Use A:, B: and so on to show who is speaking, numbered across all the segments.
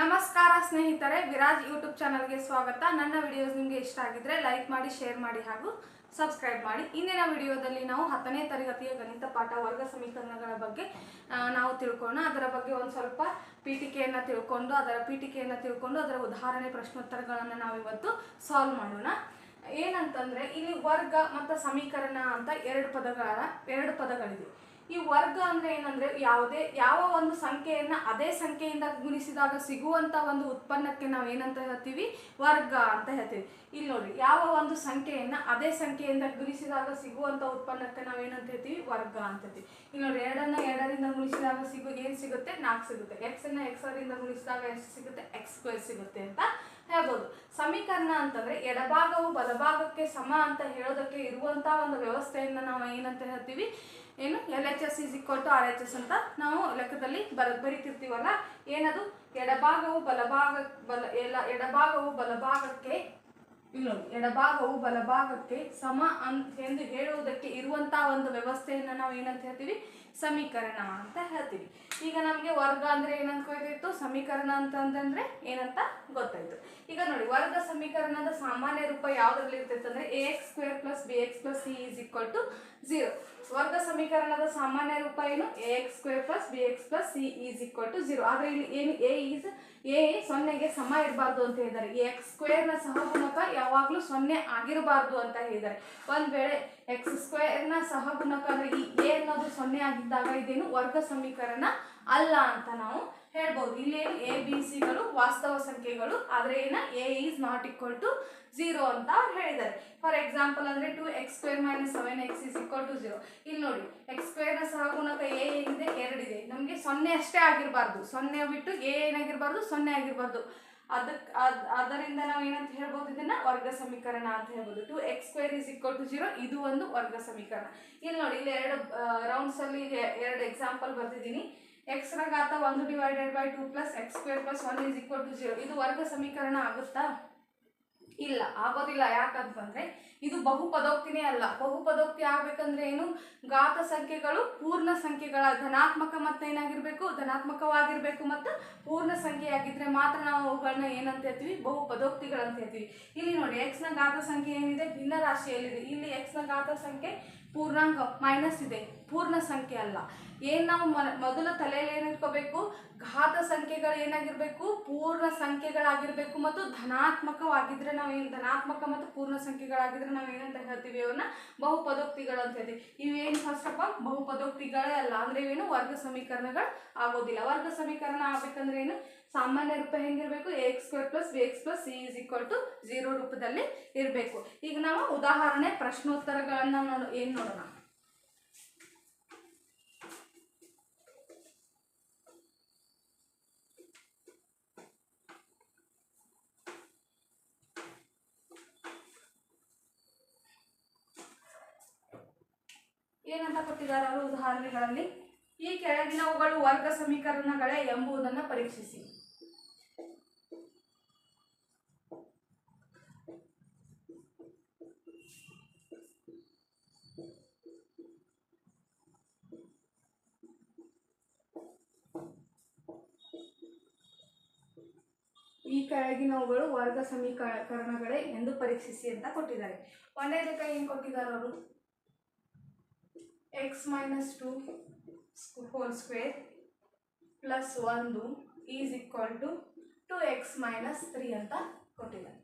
A: ನಮಸ್ಕಾರ ಸ್ನೇಹಿತರೆ, ವಿರಾಜ್ ಯೂಟ್ಯೂಬ್ ಚಾನಲ್ಗೆ ಸ್ವಾಗತ. ನನ್ನ ವಿಡಿಯೋಸ್ ನಿಮಗೆ ಇಷ್ಟ ಆಗಿದ್ರೆ ಲೈಕ್ ಮಾಡಿ ಶೇರ್ ಮಾಡಿ ಹಾಗೂ ಸಬ್ಸ್ಕ್ರೈಬ್ ಮಾಡಿ. ಇಂದಿನ ವಿಡಿಯೋದಲ್ಲಿ ನಾವು ಹತ್ತನೇ ತರಗತಿಯ ಗಣಿತ ಪಾಠ ವರ್ಗ ಸಮೀಕರಣಗಳ ಬಗ್ಗೆ ನಾವು ತಿಳ್ಕೊಳ್ಳೋಣ ಅದರ ಬಗ್ಗೆ ಒಂದು ಸ್ವಲ್ಪ ಪೀಠಿಕೆಯನ್ನು ತಿಳ್ಕೊಂಡು, ಅದರ ಪೀಠಿಕೆಯನ್ನು ತಿಳ್ಕೊಂಡು ಅದರ ಉದಾಹರಣೆ, ಪ್ರಶ್ನೋತ್ತರಗಳನ್ನು ನಾವು ಇವತ್ತು ಸಾಲ್ವ್ ಮಾಡೋಣ. ಏನಂತಂದ್ರೆ, ಇಲ್ಲಿ ವರ್ಗ ಮತ್ತು ಸಮೀಕರಣ ಅಂತ ಎರಡು ಪದಗಳ, ಎರಡು ಪದಗಳಿದೆ. ಈ ವರ್ಗ ಅಂದ್ರೆ ಏನಂದ್ರೆ ಯಾವುದೇ, ಯಾವ ಒಂದು ಸಂಖ್ಯೆಯನ್ನ ಅದೇ ಸಂಖ್ಯೆಯಿಂದ ಗುಣಿಸಿದಾಗ ಸಿಗುವಂತ ಒಂದು ಉತ್ಪನ್ನಕ್ಕೆ ನಾವು ಏನಂತ ಹೇಳ್ತೀವಿ? ವರ್ಗ ಅಂತ ಹೇಳ್ತೀವಿ. ಇಲ್ಲಿ ನೋಡಿ, ಯಾವ ಒಂದು ಸಂಖ್ಯೆಯನ್ನ ಅದೇ ಸಂಖ್ಯೆಯಿಂದ ಗುಣಿಸಿದಾಗ ಸಿಗುವಂತ ಉತ್ಪನ್ನಕ್ಕೆ ನಾವು ಏನಂತ ಹೇಳ್ತೀವಿ? ವರ್ಗ ಅಂತ ಹೇಳ್ತೀವಿ. ಇಲ್ಲಿ ನೋಡಿ, ಎರಡನ್ನ ಎರಡರಿಂದ ಗುಣಿಸಿದಾಗ ಸಿಗು, ಏನ್ ಸಿಗುತ್ತೆ? ನಾಲ್ಕು ಸಿಗುತ್ತೆ. ಎಕ್ಸ್ ಅನ್ನ ಎಕ್ಸ್ ರಿಂದ ಗುಣಿಸಿದಾಗ ಎಷ್ಟು ಸಿಗುತ್ತೆ? ಎಕ್ಸ್ ಸ್ಕ್ವೇರ್ ಸಿಗುತ್ತೆ ಅಂತ ಹೇಳ್ಬೋದು. ಸಮೀಕರಣ ಅಂತಂದ್ರೆ ಎಡಭಾಗವು ಬಲಭಾಗಕ್ಕೆ ಸಮ ಅಂತ ಹೇಳೋದಕ್ಕೆ ಇರುವಂತ ಒಂದು ವ್ಯವಸ್ಥೆಯನ್ನ ನಾವು ಏನಂತ ಹೇಳ್ತೀವಿ? ಏನು? L H S is equal to R H S ಅಂತ ನಾವು ಲೆಕ್ಕದಲ್ಲಿ ಬರ, ಬರಿತಿರ್ತೀವಲ್ಲ? ಏನದು? ಎಡಭಾಗವು ಬಲಭಾಗ, ಬಲ, ಎಲ್ಲ ಎಡಭಾಗವು ಬಲಭಾಗಕ್ಕೆ ಇಲ್ಲ ಎಡಭಾಗವು ಬಲಭಾಗಕ್ಕೆ ಸಮ ಅಂತ ಎಂದು ಹೇಳುವುದಕ್ಕೆ ಇರುವಂತಹ ಒಂದು ವ್ಯವಸ್ಥೆಯನ್ನು ನಾವು ಏನಂತ ಹೇಳ್ತೀವಿ? ಸಮೀಕರಣ ಅಂತ ಹೇಳ್ತೀವಿ. ಈಗ ನಮಗೆ ವರ್ಗ ಅಂದ್ರೆ ಏನಂತ ಕೊಯ್ತಿತ್ತು ಸಮೀಕರಣ ಅಂತ ಅಂತಂದ್ರೆ ಏನಂತ ಗೊತ್ತಾಯ್ತು. ಈಗ ನೋಡಿ, ವರ್ಗ ಸಮೀಕರಣದ ಸಾಮಾನ್ಯ ರೂಪ ಯಾವ್ದ್ರಲ್ಲಿ ಇರ್ತೈತೆ ಅಂದ್ರೆ a x square plus b x plus c is equal to zero ವರ್ಗ ಸಮೀಕರಣದ ಸಾಮಾನ್ಯ ರೂಪ ಏನು? A x square plus b x plus c is equal to zero ಆದರೆ ಇಲ್ಲಿ ಏನು ಎ ಈಸ್ ಎ ಸೊನ್ನೆಗೆ ಸಮ ಇರಬಾರ್ದು ಅಂತ ಹೇಳಿದ್ದಾರೆ. ಈ ಎಕ್ಸ್ ಸ್ಕ್ವೇರ್ನ ಸಹಗುಣಕ ಯಾವಾಗಲೂ ಸೊನ್ನೆ ಆಗಿರಬಾರ್ದು ಅಂತ ಹೇಳಿದ್ದಾರೆ. ಒಂದು ವೇಳೆ ಎಕ್ಸ್ ಸ್ಕ್ವೇರ್ನ ಸಹಗುಣಕ ಅಂದ್ರೆ ಈ ಎ ಅನ್ನೋದು ಸೊನ್ನೆ ಆಗಿದ್ದಾಗ ಇದೇನು? ವರ್ಗ ಸಮೀಕರಣ ಅಲ್ಲ ಅಂತ ನಾವು ಹೇಳ್ಬೋದು. ಇಲ್ಲೇನು ಎ ಬಿ ಸಿಗಳು ವಾಸ್ತವ ಸಂಖ್ಯೆಗಳು, ಆದರೆ ಏನ a is not equal to zero ಅಂತ ಅವ್ರು ಹೇಳಿದ್ದಾರೆ. ಫಾರ್ ಎಕ್ಸಾಂಪಲ್ ಅಂದರೆ two x square minus seven x is equal to zero ಇಲ್ಲಿ ನೋಡಿ ಎಕ್ಸ್ ಸ್ಕ್ವೇರ್ನ ಸಹಗುಣಕ ಎ ಏನಿದೆ ಎರಡಿದೆ ನಮಗೆ ಸೊನ್ನೆ ಅಷ್ಟೇ ಆಗಿರಬಾರ್ದು. ಸೊನ್ನೆ ಬಿಟ್ಟು ಎ ಏನಾಗಿರಬಾರ್ದು? ಸೊನ್ನೆ ಆಗಿರಬಾರ್ದು. ಅದಕ್ಕೆ ಅದು, ಅದರಿಂದ ನಾವು ಏನಂತ ಹೇಳ್ಬೋದು ಇದನ್ನು? ವರ್ಗ ಸಮೀಕರಣ ಅಂತ ಹೇಳ್ಬೋದು. Two x square is equal to zero ಇದು ಒಂದು ವರ್ಗ ಸಮೀಕರಣ. ಇಲ್ಲಿ ನೋಡಿ, ಇಲ್ಲಿ ಎರಡು ರೌಂಡ್ಸಲ್ಲಿ ಎರಡು ಎಕ್ಸಾಂಪಲ್ ಬರ್ತಿದ್ದೀನಿ ಎಕ್ಸ್ನ ಘಾತ ಒಂದು divided by two plus x square plus one is equal to zero ಇದು ವರ್ಗ ಸಮೀಕರಣ ಆಗುತ್ತಾ? ಇಲ್ಲ, ಆಗೋದಿಲ್ಲ. ಯಾಕಂತಂದ್ರೆ ಇದು ಬಹುಪದೋಕ್ತಿನೇ ಅಲ್ಲ. ಬಹುಪದೋಕ್ತಿ ಆಗ್ಬೇಕಂದ್ರೆ ಏನು? ಘಾತ ಸಂಖ್ಯೆಗಳು ಪೂರ್ಣ ಸಂಖ್ಯೆಗಳ ಧನಾತ್ಮಕ ಮತ್ತೆ ಏನಾಗಿರ್ಬೇಕು? ಧನಾತ್ಮಕವಾಗಿರ್ಬೇಕು ಮತ್ತು ಪೂರ್ಣ ಸಂಖ್ಯೆಯಾಗಿದ್ರೆ ಮಾತ್ರ ನಾವು ಅವುಗಳನ್ನ ಏನಂತ ಹೇಳ್ತೀವಿ? ಬಹುಪದೋಕ್ತಿಗಳಂತ ಹೇಳ್ತೀವಿ. ಇಲ್ಲಿ ನೋಡಿ ಎಕ್ಸ್ನ ಘಾತ ಸಂಖ್ಯೆ ಏನಿದೆ? ಭಿನ್ನ ರಾಶಿಯಲ್ಲಿದೆ. ಇಲ್ಲಿ ಎಕ್ಸ್ನ ಘಾತ ಸಂಖ್ಯೆ ಪೂರ್ಣಾಂಕ ಮೈನಸ್ ಇದೆ. ಪೂರ್ಣ ಸಂಖ್ಯೆ ಅಲ್ಲ. ಏನು ನಾವು ಮೊದಲು ತಲೆಯಲ್ಲಿ ಏನಿಟ್ಕೋಬೇಕು? ಘಾತ ಸಂಖ್ಯೆಗಳು ಏನಾಗಿರಬೇಕು? ಪೂರ್ಣ ಸಂಖ್ಯೆಗಳಾಗಿರಬೇಕು ಮತ್ತು ಧನಾತ್ಮಕವಾಗಿದ್ದರೆ ನಾವು ಏನು, ಧನಾತ್ಮಕ ಮತ್ತು ಪೂರ್ಣ ಸಂಖ್ಯೆಗಳಾಗಿದ್ರೆ ನಾವು ಏನಂತ ಹೇಳ್ತೀವಿ ಅವನ್ನ ಬಹುಪದೋಕ್ತಿಗಳು ಅಂತ ಹೇಳ್ತೀವಿ. ಇವೇನು ಫಸ್ಟ್ ಆಫ್ ಬಹುಪದೋಕ್ತಿಗಳೇ ಅಲ್ಲ. ಅಂದ್ರೆ ಇವೇನು? ವರ್ಗ ಸಮೀಕರಣಗಳು ಆಗೋದಿಲ್ಲ. ವರ್ಗ ಸಮೀಕರಣ ಆಗ್ಬೇಕಂದ್ರೆ ಏನು? ಸಾಮಾನ್ಯ ರೂಪ ಹೆಂಗಿರಬೇಕು? A x square plus b x plus c is equal to zero ರೂಪದಲ್ಲಿ ಇರಬೇಕು. ಈಗ ನಾವು ಉದಾಹರಣೆ ಪ್ರಶ್ನೋತ್ತರಗಳನ್ನ ನೋಡ, ಏನು ನೋಡೋಣ? ಏನಂತ ಕೊಟ್ಟಿದ್ದಾರೆ ಅವರು ಉದಾಹರಣೆಗಳಲ್ಲಿ? ಈ ಕೆಳಗಿನವುಗಳು ವರ್ಗ ಸಮೀಕರಣಗಳೇ ಎಂಬುದನ್ನು ಪರೀಕ್ಷಿಸಿ. ಈ ಕೆಳಗಿನವುಗಳು ವರ್ಗ ಸಮೀಕರಣಗಳೇ ಎಂದು ಪರೀಕ್ಷಿಸಿ ಅಂತ ಕೊಟ್ಟಿದ್ದಾರೆ. ಒಂದನೇದಕ್ಕೆ ಏನು ಕೊಟ್ಟಿದ್ದಾರೆ ಅವರು? X minus two whole square plus ಒಂದು is equal to two x minus three ಅಂತ ಕೊಟ್ಟಿದ್ದಾರೆ.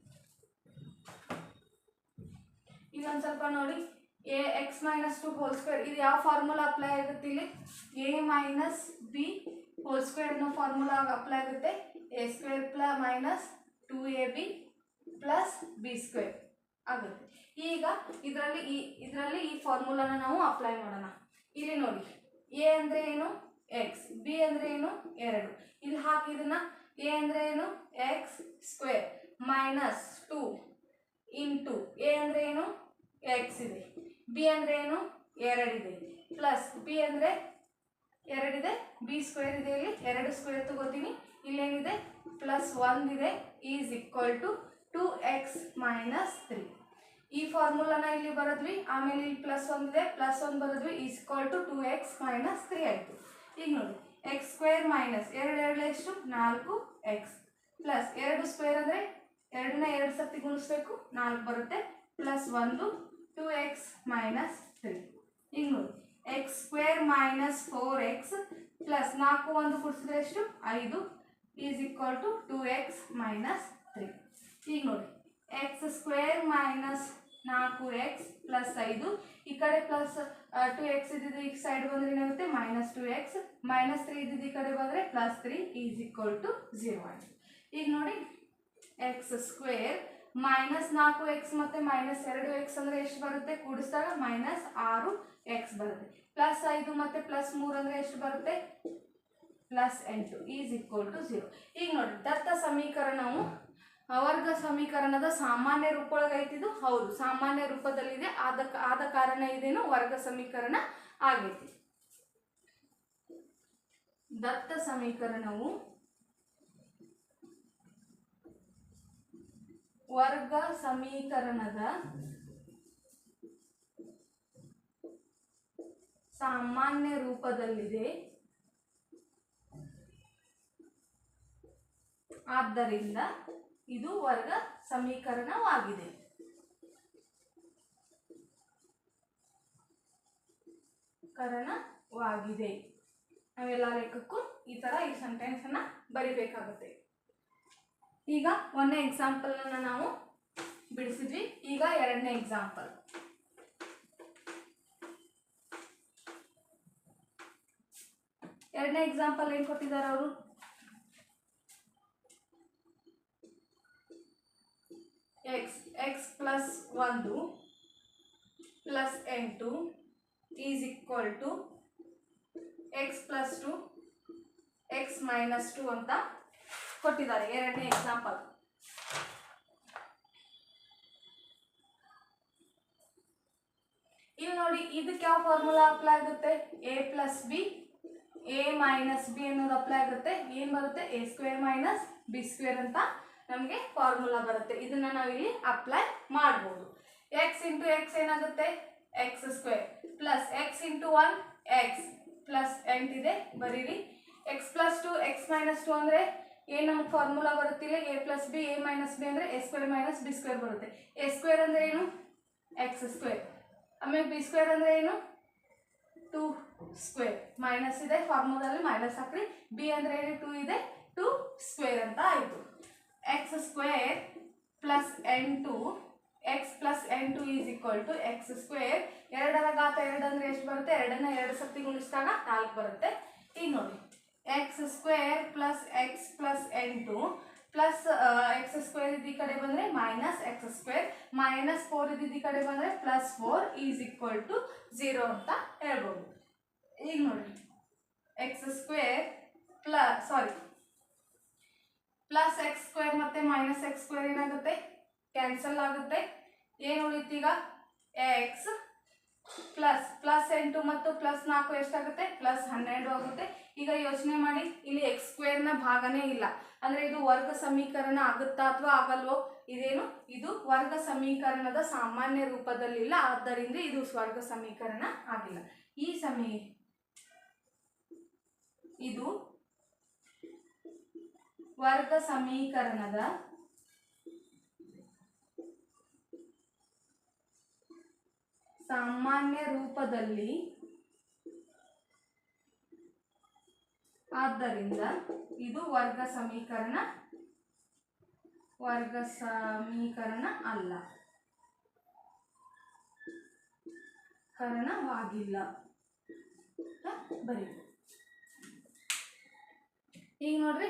A: ಇನ್ನೊಂದು ಸ್ವಲ್ಪ ನೋಡಿ. A x minus two whole square ಇದು ಯಾವ ಫಾರ್ಮುಲಾ ಅಪ್ಲೈ ಆಗುತ್ತೆ ಇಲ್ಲಿ? A minus b whole square ಅನ್ನೋ ಫಾರ್ಮುಲಾ ಅಪ್ಲೈ ಆಗುತ್ತೆ. A square plus minus two a b plus b square ಆಗುತ್ತೆ. ಈಗ ಇದರಲ್ಲಿ ಈ ಇದರಲ್ಲಿ ಈ ಫಾರ್ಮುಲಾನ ನಾವು ಅಪ್ಲೈ ಮಾಡೋಣ. ಇಲ್ಲಿ ನೋಡಿ ಎ ಅಂದರೆ ಏನು? ಎಕ್ಸ್ ಬಿ ಅಂದರೆ ಏನು? ಎರಡು. ಇಲ್ಲಿ ಹಾಕಿ ಇದನ್ನ ಎ ಅಂದರೆ ಏನು? X square minus two into a ಅಂದರೆ ಏನು? ಎಕ್ಸ್ ಇದೆ. ಬಿ ಅಂದರೆ ಏನು? ಎರಡಿದೆ ಪ್ಲಸ್ ಬಿ ಅಂದರೆ ಎರಡಿದೆ ಬಿ ಸ್ಕ್ವೇರ್ ಇದೆ ಇಲ್ಲಿ, ಎರಡು ಸ್ಕ್ವೇರ್ ತಗೋತೀನಿ. ಇಲ್ಲೇನಿದೆ? ಪ್ಲಸ್ ಒಂದಿದೆ is equal to two x minus three ಈ ಫಾರ್ಮುಲಾನ ಇಲ್ಲಿ ಬರೆದ್ವಿ, ಆಮೇಲೆ ಇಲ್ಲಿ ಪ್ಲಸ್ ಒಂದಿದೆ ಪ್ಲಸ್ ಒಂದು ಬರದ್ವಿ is equal to two x minus three ಆಯಿತು. ಈಗ ನೋಡಿ ಎಕ್ಸ್ ಸ್ಕ್ವೇರ್ ಮೈನಸ್ ಎರಡು ಎರಡು ಎಷ್ಟು? ನಾಲ್ಕು ಎಕ್ಸ್ ಪ್ಲಸ್ ಎರಡು ಸ್ಕ್ವೇರ್ ಅಂದರೆ ಎರಡನ್ನ ಎರಡು ಸತಿ ಗುಣಿಸ್ಬೇಕು, ನಾಲ್ಕು ಬರುತ್ತೆ ಪ್ಲಸ್ ಒಂದು ಟು ಎಕ್ಸ್ ಮೈನಸ್ ತ್ರೀ ಈಗ ನೋಡಿ x square minus four x plus ನಾಲ್ಕು ಒಂದು ಕೂಡಿಸಿದ್ರೆ ಎಷ್ಟು? ಐದು. Is equal to two x minus three ಈಗ ನೋಡಿ ಎಕ್ಸ್ ಸ್ಕ್ವೇರ್ ಮೈನಸ್ ನಾಲ್ಕು ಎಕ್ಸ್ ಪ್ಲಸ್ ಐದು. ಈ ಕಡೆ ಪ್ಲಸ್ ಟು ಎಕ್ಸ್ ಇದ್ದಿದ್ದು ಈ ಸೈಡ್ ಬಂದ್ರೆ ಏನಾಗುತ್ತೆ? Minus two x minus three ಇದ್ದಿದ್ದು ಈ ಕಡೆ ಬಂದರೆ plus three is equal to zero ಆಯಿತು ಈಗ ನೋಡಿ ಎಕ್ಸ್ ಸ್ಕ್ವೇರ್ ಮೈನಸ್ ನಾಲ್ಕು ಎಕ್ಸ್ ಮತ್ತು ಮೈನಸ್ ಎರಡು ಎಕ್ಸ್ ಅಂದರೆ ಎಷ್ಟು ಬರುತ್ತೆ? ಕೂಡಿಸಿದಾಗ ಮೈನಸ್ ಆರು ಎಕ್ಸ್ ಬರುತ್ತೆ. ಪ್ಲಸ್ ಐದು ಮತ್ತು ಪ್ಲಸ್ ಮೂರು ಅಂದರೆ ಎಷ್ಟು ಬರುತ್ತೆ? ಪ್ಲಸ್ ಎಂಟು, ಈಸ್ ಈಕ್ವಲ್ ಟು ಝೀರೋ. ಈಗ ನೋಡಿ, ದತ್ತ ಸಮೀಕರಣವು ವರ್ಗ ಸಮೀಕರಣದ ಸಾಮಾನ್ಯ ರೂಪೊಳಗೆ ಐತಿದು ಹೌದು, ಸಾಮಾನ್ಯ ರೂಪದಲ್ಲಿದೆ. ಆದ ಆದ ಕಾರಣ ಇದೇನು? ವರ್ಗ ಸಮೀಕರಣ ಆಗೈತಿ. ದತ್ತ ಸಮೀಕರಣವು ವರ್ಗ ಸಮೀಕರಣದ ಸಾಮಾನ್ಯ ರೂಪದಲ್ಲಿದೆ. ಆದ್ದರಿಂದ ಇದು ವರ್ಗ ಸಮೀಕರಣವಾಗಿದೆ. ಕರಣವಾಗಿದೆ. ನಾವೆಲ್ಲ ಲೆಕ್ಕಕ್ಕೂ ಈ ಥರ ಈ ಸೆಂಟೆನ್ಸನ್ನು ಬರಿಬೇಕಾಗುತ್ತೆ. ಈಗ ಒಂದನೇ ಎಕ್ಸಾಂಪಲನ್ನು ನಾವು ಬಿಡಿಸಿದ್ವಿ. ಈಗ ಎರಡನೇ ಎಕ್ಸಾಂಪಲ್ ಎರಡನೇ ಎಕ್ಸಾಂಪಲ್ ಏನು ಕೊಟ್ಟಿದ್ದಾರೆ ಅವರು? ಎಕ್ಸ್ ಎಕ್ಸ್ ಪ್ಲಸ್ ಒಂದು ಪ್ಲಸ್ ಎಂಟು is equal to x plus two x minus two ಅಂತ ಕೊಟ್ಟಿದ್ದಾರೆ. ಎರಡನೇ ಎಕ್ಸಾಂಪಲ್ ಇಲ್ಲಿ ನೋಡಿ ಇದಕ್ಕೆ ಯಾವ ಫಾರ್ಮುಲಾ ಅಪ್ಲೈ ಆಗುತ್ತೆ? A plus b a minus b ಅನ್ನೋದು ಅಪ್ಲೈ ಆಗುತ್ತೆ. ಏನು ಬರುತ್ತೆ? A square minus b square ಅಂತ ನಮಗೆ ಫಾರ್ಮುಲಾ ಬರುತ್ತೆ. ಇದನ್ನು ನಾವಿಲ್ಲಿ ಅಪ್ಲೈ ಮಾಡ್ಬೋದು. ಎಕ್ಸ್ ಇಂಟು ಎಕ್ಸ್ ಏನಾಗುತ್ತೆ? X square plus x into one x plus ಎಂಟಿದೆ ಬರೀರಿ. X plus two x minus two ಅಂದರೆ ಏನು ನಮ್ಗೆ ಫಾರ್ಮುಲಾ ಬರುತ್ತಿಲ್ಲ a plus b a minus b ಅಂದರೆ a square minus b square ಬರುತ್ತೆ. ಎ ಸ್ಕ್ವೇರ್ ಅಂದರೆ ಏನು? ಎಕ್ಸ್ ಸ್ಕ್ವೇರ್ ಆಮೇಲೆ ಬಿ ಸ್ಕ್ವೇರ್ ಅಂದರೆ ಏನು? To square. ಮೈನಸ್ ಇದೆ ಫಾರ್ಮುಲಾದಲ್ಲಿ ಮೈನಸ್ ಹಾಕ್ರಿ. ಬಿ ಅಂದರೆ ಏನು? ಟು ಇದೆ, ಟು ಸ್ಕ್ವೇರ್ ಅಂತ ಆಯಿತು. X square plus n two x plus n two is equal to x square. ಎರಡರ ಘಾತ ಎರಡು ಅಂದರೆ ಎಷ್ಟು ಬರುತ್ತೆ? ಎರಡನ್ನ ಎರಡು ಸತಿ ಗುಣಿಸಿದಾಗ ನಾಲ್ಕು ಬರುತ್ತೆ. ಈಗ ನೋಡಿ x square plus x plus ಎಂಟು ಪ್ಲಸ್ ಎಕ್ಸ್ ಸ್ಕ್ವೇರ್ ಇದ್ದ ಈ ಕಡೆ ಬಂದರೆ minus x square minus four ಇದ್ದಿದ್ದ ಈ ಕಡೆ ಬಂದರೆ plus four is equal to zero ಅಂತ ಹೇಳ್ಬೋದು ಈಗ ನೋಡಿ x square plus sorry plus x square ಮತ್ತು ಮೈನಸ್ ಎಕ್ಸ್ ಸ್ಕ್ವೇರ್ ಏನಾಗುತ್ತೆ ಕ್ಯಾನ್ಸಲ್ ಆಗುತ್ತೆ ಏನು ಉಳಿತೀಗ ಎಕ್ಸ್ ಪ್ಲಸ್ ಪ್ಲಸ್ ಎಂಟು ಮತ್ತು ಪ್ಲಸ್ ನಾಲ್ಕು ಎಷ್ಟಾಗುತ್ತೆ? ಪ್ಲಸ್ ಹನ್ನೆರಡು ಆಗುತ್ತೆ. ಈಗ ಯೋಚನೆ ಮಾಡಿ, ಇಲ್ಲಿ ಎಕ್ಸ್ ಸ್ಕ್ವೇರ್ನ ಭಾಗನೇ ಇಲ್ಲ. ಅಂದರೆ ಇದು ವರ್ಗ ಸಮೀಕರಣ ಆಗುತ್ತಾ ಅಥವಾ ಆಗಲ್ವೋ? ಇದೇನು? ಇದು ವರ್ಗ ಸಮೀಕರಣದ ಸಾಮಾನ್ಯ ರೂಪದಲ್ಲಿಲ್ಲ. ಆದ್ದರಿಂದ ಇದು ಸ್ವರ್ಗ ಸಮೀಕರಣ ಆಗಿಲ್ಲ. ಈ ಸಮೀ, ಇದು ವರ್ಗ ಸಮೀಕರಣದ ಸಾಮಾನ್ಯ ರೂಪದಲ್ಲಿ. ಆದ್ದರಿಂದ ಇದು ವರ್ಗ ಸಮೀಕರಣ ವರ್ಗ ಸಮೀಕರಣ ಅಲ್ಲ. ಕರಣವಾಗಿಲ್ಲ. ಬರೀ ಈಗ ನೋಡ್ರಿ,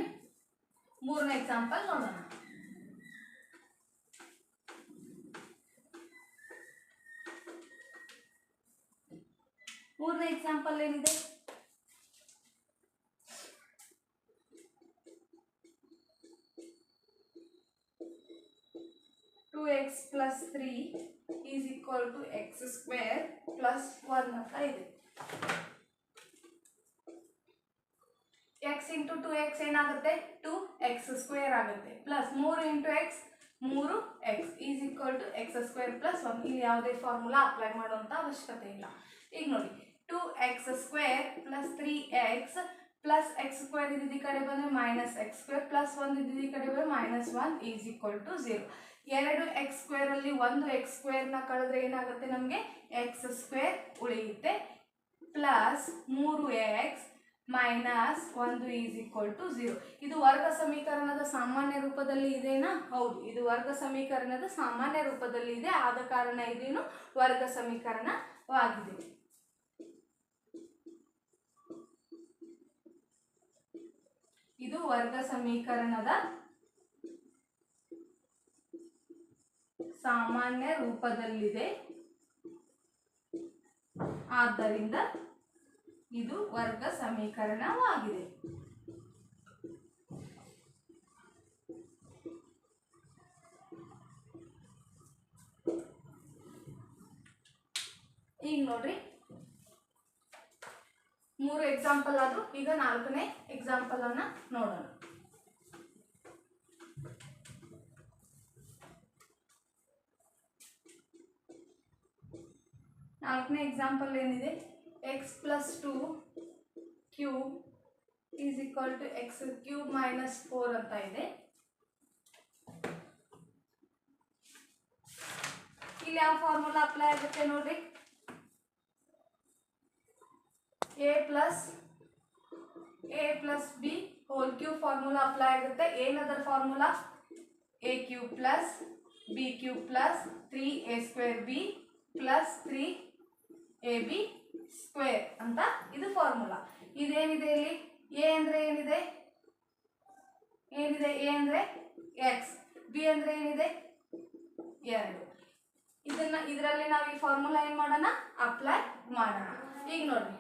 A: ಮೂರನೇ ಎಕ್ಸಾಂಪಲ್ ನೋಡೋಣ. ಮೂರನೇ ಎಕ್ಸಾಂಪಲ್ ಏನಿದೆ? Two x plus three is equal to x square plus one ಅಂತ ಇದೆ. ಎಕ್ಸ್ ಇಂಟು ಟು ಎಕ್ಸ್ ಏನಾಗುತ್ತೆ? ಟು ಎಕ್ಸ್ ಸ್ಕ್ವೇರ್ ಆಗುತ್ತೆ. ಪ್ಲಸ್ ಮೂರು ಇಂಟು ಎಕ್ಸ್ ಮೂರು x is equal to x square plus one ಇಲ್ಲಿ ಯಾವುದೇ ಫಾರ್ಮುಲಾ ಅಪ್ಲೈ ಮಾಡುವಂಥ ಅವಶ್ಯಕತೆ ಇಲ್ಲ. ಈಗ ನೋಡಿ two x square plus three x plus x square ಇದ್ದಿದ್ದು ಕಡೆ ಬಂದರೆ ಮೈನಸ್ ಎಕ್ಸ್ ಸ್ಕ್ವೇರ್ ಪ್ಲಸ್ ಒಂದು ಇದ್ದಿದ್ದು ಕಡೆ ಬಂದರೆ minus one is equal to zero ಎರಡು ಎಕ್ಸ್ ಸ್ಕ್ವೇರಲ್ಲಿ ಒಂದು ಎಕ್ಸ್ ಸ್ಕ್ವೇರ್ನ ಕಳೆದ್ರೆ ಏನಾಗುತ್ತೆ ನಮಗೆ? ಎಕ್ಸ್ ಸ್ಕ್ವೇರ್ ಉಳಿಯುತ್ತೆ. ಪ್ಲಸ್ ಮೂರು ಎಕ್ಸ್ ಮೈನಸ್ ಒಂದು ಈಸ್ ಈಕ್ವಲ್ ಟು ಝೀರೋ ಇದು ವರ್ಗ ಸಮೀಕರಣದ ಸಾಮಾನ್ಯ ರೂಪದಲ್ಲಿ ಇದೆನಾ? ಹೌದು, ಇದು ವರ್ಗ ಸಮೀಕರಣದ ಸಾಮಾನ್ಯ ರೂಪದಲ್ಲಿ ಇದೆ. ಆದ ಕಾರಣ ಇದೇನು? ವರ್ಗ ಸಮೀಕರಣವಾಗಿದೆ. ಇದು ವರ್ಗ ಸಮೀಕರಣದ ಸಾಮಾನ್ಯ ರೂಪದಲ್ಲಿದೆ. ಆದ್ದರಿಂದ ಇದು ವರ್ಗ ಸಮೀಕರಣವಾಗಿದೆ. ಈಗ ನೋಡ್ರಿ. ಮೂರು ಎಕ್ಸಾಂಪಲ್ ಆದ್ರು ಈಗ ನಾಲ್ಕನೇ ಎಕ್ಸಾಂಪಲನ್ನು ನೋಡೋಣ. ನಾಲ್ಕನೇ ಎಕ್ಸಾಂಪಲ್ ಏನಿದೆ? X plus two cube is equal to x cube minus four ಅಂತ ಇದೆ. ಇಲ್ಲಿ ಯಾವ ಫಾರ್ಮುಲಾ ಅಪ್ಲೈ ಆಗುತ್ತೆ ನೋಡ್ರಿ? A plus a plus b whole cube formula apply ಆಗುತ್ತೆ. ಏನದರ formula a cube plus b cube plus three a square b plus three a b square ಅಂತ ಇದು formula ಇದೇನಿದೆ ಇಲ್ಲಿ? ಎ ಅಂದರೆ ಏನಿದೆ? ಏನಿದೆ? ಎ ಅಂದರೆ ಎಕ್ಸ್ ಬಿ ಅಂದರೆ ಏನಿದೆ? ಎರಡು. ಇದನ್ನ, ಇದರಲ್ಲಿ ನಾವು ಈ ಫಾರ್ಮುಲಾ ಏನು ಮಾಡೋಣ? ಅಪ್ಲೈ ಮಾಡೋಣ. ಈಗ ನೋಡ್ರಿ.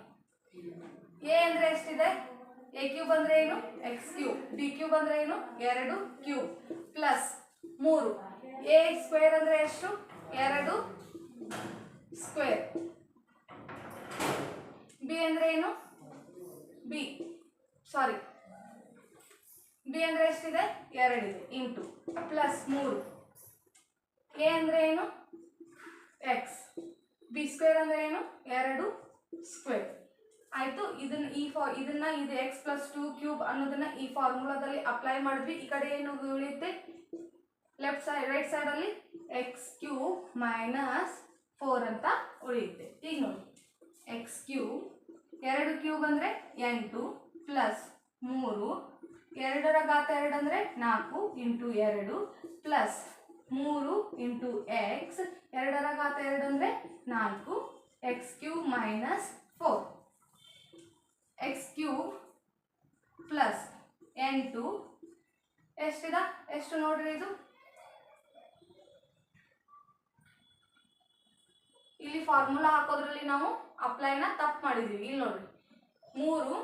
A: ಎ ಅಂದ್ರೆ ಎಷ್ಟಿದೆ? ಎ ಕ್ಯೂಬ್ ಅಂದ್ರೆ ಏನು? ಎಕ್ಸ್ ಕ್ಯೂಬ್ ಬಿ ಕ್ಯೂಬ್ ಅಂದ್ರೆ ಏನು? ಎರಡು ಕ್ಯೂಬ್ ಪ್ಲಸ್ ಮೂರು. ಎ ಸ್ಕ್ವೇರ್ ಅಂದ್ರೆ ಎಷ್ಟು? ಎರಡು ಸ್ಕ್ವೇರ್ ಬಿ ಅಂದ್ರೆ ಏನು? ಬಿ ಸಾರಿ ಬಿ ಅಂದ್ರೆ ಎಷ್ಟಿದೆ? ಎರಡಿದೆ. ಇಂಟು ಪ್ಲಸ್ ಮೂರು. ಎ ಅಂದ್ರೆ ಏನು? ಎಕ್ಸ್ ಬಿ ಸ್ಕ್ವೇರ್ ಅಂದ್ರೆ ಏನು? ಎರಡು ಸ್ಕ್ವೇರ್ ಆಯಿತು, ಇದನ್ನ ಈ ಫಾ, ಇದನ್ನ ಇದು ಎಕ್ಸ್ ಪ್ಲಸ್ ಟೂ ಕ್ಯೂಬ್ ಅನ್ನೋದನ್ನ ಈ ಫಾರ್ಮುಲಾದಲ್ಲಿ ಅಪ್ಲೈ ಮಾಡಿದ್ವಿ. ಈ ಕಡೆ ಏನು ಉಳಿಯುತ್ತೆ? ಲೆಫ್ಟ್ ಸೈಡ್ ರೈಟ್ ಸೈಡಲ್ಲಿ ಎಕ್ಸ್ ಕ್ಯೂಬ್ ಮೈನಸ್ ಫೋರ್ ಅಂತ ಉಳಿಯುತ್ತೆ. ಈಗ ನೋಡಿ ಎಕ್ಸ್ ಕ್ಯೂಬ್ ಎರಡು ಕ್ಯೂಬ್ ಅಂದರೆ ಎಂಟು ಪ್ಲಸ್ ಮೂರು, ಎರಡರ ಘಾತ ಎರಡು ಅಂದರೆ ನಾಲ್ಕು ಇಂಟು ಎರಡು ಪ್ಲಸ್ ಮೂರು ಇಂಟು ಎಕ್ಸ್ ಎರಡರ ಘಾತ ಎರಡು ಅಂದರೆ ನಾಲ್ಕು x cube minus four x cube plus ಎಂಟು ಎಷ್ಟಿದ? ಎಷ್ಟು ನೋಡ್ರಿ ಇದು? ಇಲ್ಲಿ ಫಾರ್ಮುಲಾ ಹಾಕೋದ್ರಲ್ಲಿ ನಾವು ಅಪ್ಲೈನ ತಪ್ಪು ಮಾಡಿದ್ದೀವಿ ಇಲ್ಲಿ ನೋಡ್ರಿ. ಮೂರು,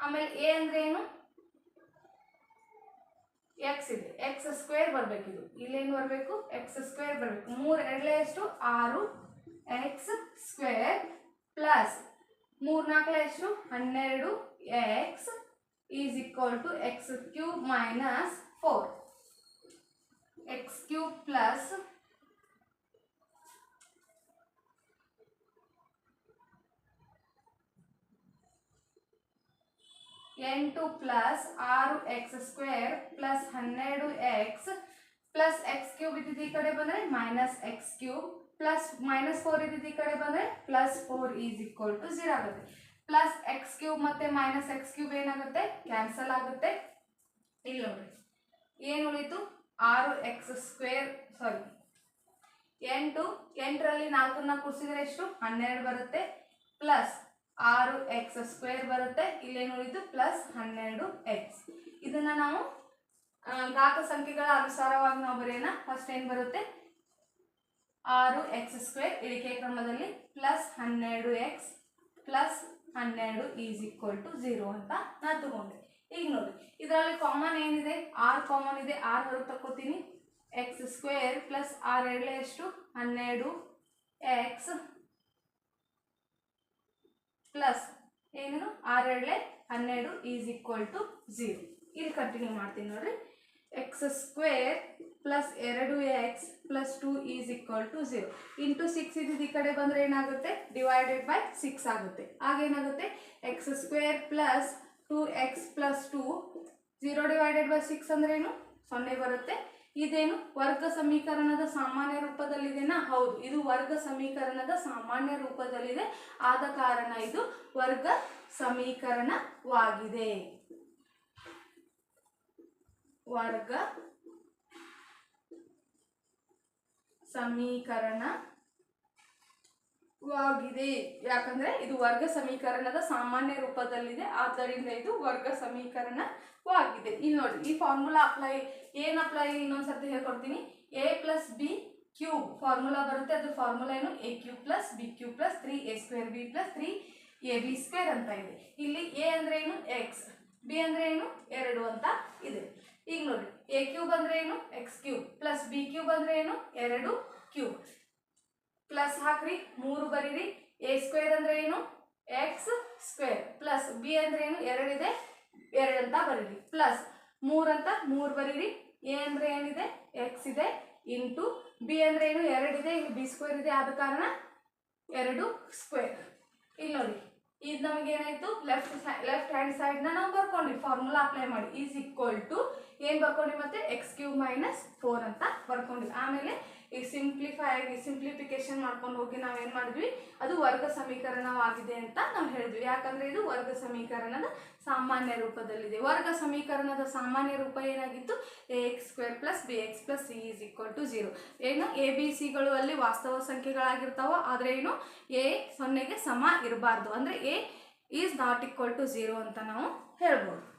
A: ಆಮೇಲೆ ಎ ಅಂದ್ರೆ ಏನು? ಎಕ್ಸ್ ಇದೆ. ಎಕ್ಸ್ ಸ್ಕ್ವೇರ್ ಬರಬೇಕಿದು. ಇಲ್ಲೇನು ಬರಬೇಕು? ಎಕ್ಸ್ ಸ್ಕ್ವೇರ್ ಬರಬೇಕು. ಮೂರು ಎರಡಲೇ ಎಷ್ಟು? ಆರು ಎಕ್ಸ್ ಸ್ಕ್ವೇರ್ ಪ್ಲಸ್ ಮೂರು ನಾಲ್ಕಲೇ ಎಷ್ಟು ಹನ್ನೆರಡು x is equal to x cube minus four x cube plus ಎಂಟು ಪ್ಲಸ್ ಆರು ಎಕ್ಸ್ ಸ್ಕ್ವೇರ್ ಪ್ಲಸ್ ಹನ್ನೆರಡು ಎಕ್ಸ್ ಪ್ಲಸ್ ಎಕ್ಸ್ ಕ್ಯೂಬ್ ಇದ್ದಿದ್ದು ಈ ಕಡೆ ಬಂದರೆ minus x cube plus minus four ಇದ್ದಿದ್ದು ಈ ಕಡೆ ಬಂದರೆ plus four is equal to zero ಆಗುತ್ತೆ. ಪ್ಲಸ್ ಎಕ್ಸ್ ಕ್ಯೂಬ್ ಮತ್ತು ಮೈನಸ್ ಎಕ್ಸ್ ಕ್ಯೂಬ್ ಏನಾಗುತ್ತೆ? ಕ್ಯಾನ್ಸಲ್ ಆಗುತ್ತೆ. ಇಲ್ಲಿ ನೋಡ್ರಿ. ಏನು ಉಳಿತು? ಆರು ಎಕ್ಸ್ ಸ್ಕ್ವೇರ್ ಸಾರಿ ಎಂಟು ಎಂಟರಲ್ಲಿ ನಾಲ್ಕನ್ನ ಕೂರಿಸಿದ್ರೆ ಎಷ್ಟು? ಹನ್ನೆರಡು ಬರುತ್ತೆ. ಪ್ಲಸ್ ಆರು ಎಕ್ಸ್ ಸ್ಕ್ವೇರ್ ಬರುತ್ತೆ. ಇಲ್ಲೇನು ಉಳಿತು? ಪ್ಲಸ್ ಹನ್ನೆರಡು ಎಕ್ಸ್ ಇದನ್ನು ನಾವು ಘಾತ ಸಂಖ್ಯೆಗಳ ಅನುಸಾರವಾಗಿ ನಾವು ಬರೆಯೋಣ. ಫಸ್ಟ್ ಏನು ಬರುತ್ತೆ? ಆರು ಎಕ್ಸ್ ಸ್ಕ್ವೇರ್ ಇಳಿಕೆ ಕ್ರಮದಲ್ಲಿ ಪ್ಲಸ್ ಹನ್ನೆರಡು ಎಕ್ಸ್ ಪ್ಲಸ್ ಹನ್ನೆರಡು ಈಸ್ ಈಕ್ವಲ್ ಟು ಝೀರೋ ಅಂತ ನಾನು ತಗೊಂಡೆ. ಈಗ ನೋಡಿ, ಇದರಲ್ಲಿ ಕಾಮನ್ ಏನಿದೆ? ಆರ್ ಕಾಮನ್ ಇದೆ, ಆರ್ ಹೊರಗೆ ತಗೋತೀನಿ ಎಕ್ಸ್ ಸ್ಕ್ವೇರ್ ಪ್ಲಸ್ ಆರ್ ಎರಡಲೇ ಎಷ್ಟು? ಹನ್ನೆರಡು ಎಕ್ಸ್ ಪ್ಲಸ್ ಏನು? ಆರ್ ಎರಡಲೇ ಹನ್ನೆರಡು ಈಸ್ ಈಕ್ವಲ್ ಟು ಝೀರೋ. ಇಲ್ಲಿ ಕಂಟಿನ್ಯೂ ಮಾಡ್ತೀನಿ ನೋಡ್ರಿ. ಎಕ್ಸ್ ಸ್ಕ್ವೇರ್ ಪ್ಲಸ್ ಎರಡು x plus two is equal to zero into six ಇದ್ದಿದ್ದು ಈ ಕಡೆ ಬಂದರೆ ಏನಾಗುತ್ತೆ? ಡಿವೈಡೆಡ್ ಬೈ ಸಿಕ್ಸ್ ಆಗುತ್ತೆ. ಆಗೇನಾಗುತ್ತೆ x square plus two x plus two zero divided by six ಅಂದ್ರೆ ಏನು? ಸೊನ್ನೆ ಬರುತ್ತೆ. ಇದೇನು? ವರ್ಗ ಸಮೀಕರಣದ ಸಾಮಾನ್ಯ ರೂಪದಲ್ಲಿದೆನಾ? ಹೌದು, ಇದು ವರ್ಗ ಸಮೀಕರಣದ ಸಾಮಾನ್ಯ ರೂಪದಲ್ಲಿದೆ. ಆದ ಕಾರಣ ಇದು ವರ್ಗ ಸಮೀಕರಣವಾಗಿದೆ. ವರ್ಗ. ಸಮೀಕರಣವಾಗಿದೆ ಯಾಕಂದ್ರೆ ಇದು ವರ್ಗ ಸಮೀಕರಣದ ಸಾಮಾನ್ಯ ರೂಪದಲ್ಲಿದೆ. ಆದ್ದರಿಂದ ಇದು ವರ್ಗ ಸಮೀಕರಣವಾಗಿದೆ. ಇಲ್ಲಿ ನೋಡಿ, ಈ ಫಾರ್ಮುಲಾ ಅಪ್ಲೈ ಏನು ಅಪ್ಲೈ ಇನ್ನೊಂದ್ಸರ್ತಿ ಹೇಳ್ಕೊಡ್ತೀನಿ. A plus b cube formula ಬರುತ್ತೆ. ಅದ್ರ ಫಾರ್ಮುಲಾ ಏನು? A cube plus b cube plus three a square b plus three a b square ಅಂತ ಇದೆ. ಇಲ್ಲಿ ಎ ಅಂದ್ರೆ ಏನು? ಎಕ್ಸ್ ಬಿ ಅಂದ್ರೆ ಏನು? ಎರಡು ಅಂತ ಇದೆ. ಈಗ ನೋಡಿ ಎ ಕ್ಯೂಬ್ ಅಂದ್ರೆ ಏನು? X cube plus b cube ಅಂದ್ರೆ ಏನು? ಎರಡು ಕ್ಯೂಬ್ ಪ್ಲಸ್ ಹಾಕ್ರಿ, ಮೂರು ಬರೀರಿ. ಎ ಸ್ಕ್ವೇರ್ ಅಂದ್ರೆ ಏನು? ಎಕ್ಸ್ ಸ್ಕ್ವೇರ್ ಪ್ಲಸ್ ಬಿ ಅಂದ್ರೆ ಏನು? ಎರಡಿದೆ ಎರಡು ಅಂತ ಬರೀರಿ. ಪ್ಲಸ್ ಅಂತ ಮೂರು ಬರೀರಿ. ಎ ಅಂದ್ರೆ ಏನಿದೆ? ಎಕ್ಸ್ ಇದೆ. ಇಂಟು ಬಿ ಅಂದ್ರೆ ಏನು? ಎರಡಿದೆ ಇಲ್ಲಿ ಬಿ ಸ್ಕ್ವೇರ್ ಇದೆ. ಆದ ಕಾರಣ ಎರಡು ಸ್ಕ್ವೇರ್ ಇಲ್ಲಿ ನೋಡಿ ಇದು ನಮಗೆ ಏನಾಯ್ತು? ಲೆಫ್ಟ್ ಲೆಫ್ಟ್ ಹ್ಯಾಂಡ್ ಸೈಡ್ನ ನಾವು ಬರ್ಕೊಂಡ್ವಿ. ಫಾರ್ಮುಲಾ ಅಪ್ಲೈ ಮಾಡಿ. ಈಸ್ ಈಕ್ವಲ್ ಟು ಏನು ಬರ್ಕೊಂಡ್ವಿ ಮತ್ತೆ? ಎಕ್ಸ್ ಕ್ಯೂಬ್ ಮೈನಸ್ ಫೋರ್ ಅಂತ ಬರ್ಕೊಂಡ್ವಿ. ಆಮೇಲೆ ಈಗ ಸಿಂಪ್ಲಿಫೈ ಸಿಂಪ್ಲಿಫಿಕೇಶನ್ ಮಾಡ್ಕೊಂಡು ಹೋಗಿ ನಾವೇನು ಮಾಡಿದ್ವಿ? ಅದು ವರ್ಗ ಸಮೀಕರಣವಾಗಿದೆ ಅಂತ ನಾವು ಹೇಳಿದ್ವಿ. ಯಾಕಂದ್ರೆ ಇದು ವರ್ಗ ಸಮೀಕರಣದ ಸಾಮಾನ್ಯ ರೂಪದಲ್ಲಿದೆ. ವರ್ಗ ಸಮೀಕರಣದ ಸಾಮಾನ್ಯ ರೂಪ ಏನಾಗಿತ್ತು? A x square plus b x plus c is equal to zero ಏನು? ಎ ಬಿ ಸಿಗಳು ಅಲ್ಲಿ ವಾಸ್ತವ ಸಂಖ್ಯೆಗಳಾಗಿರ್ತಾವ. ಆದರೆ ಏನು? ಎ ಸೊನ್ನೆಗೆ ಸಮ ಇರಬಾರ್ದು. ಅಂದರೆ a is not equal to zero ಅಂತ ನಾವು ಹೇಳ್ಬೋದು.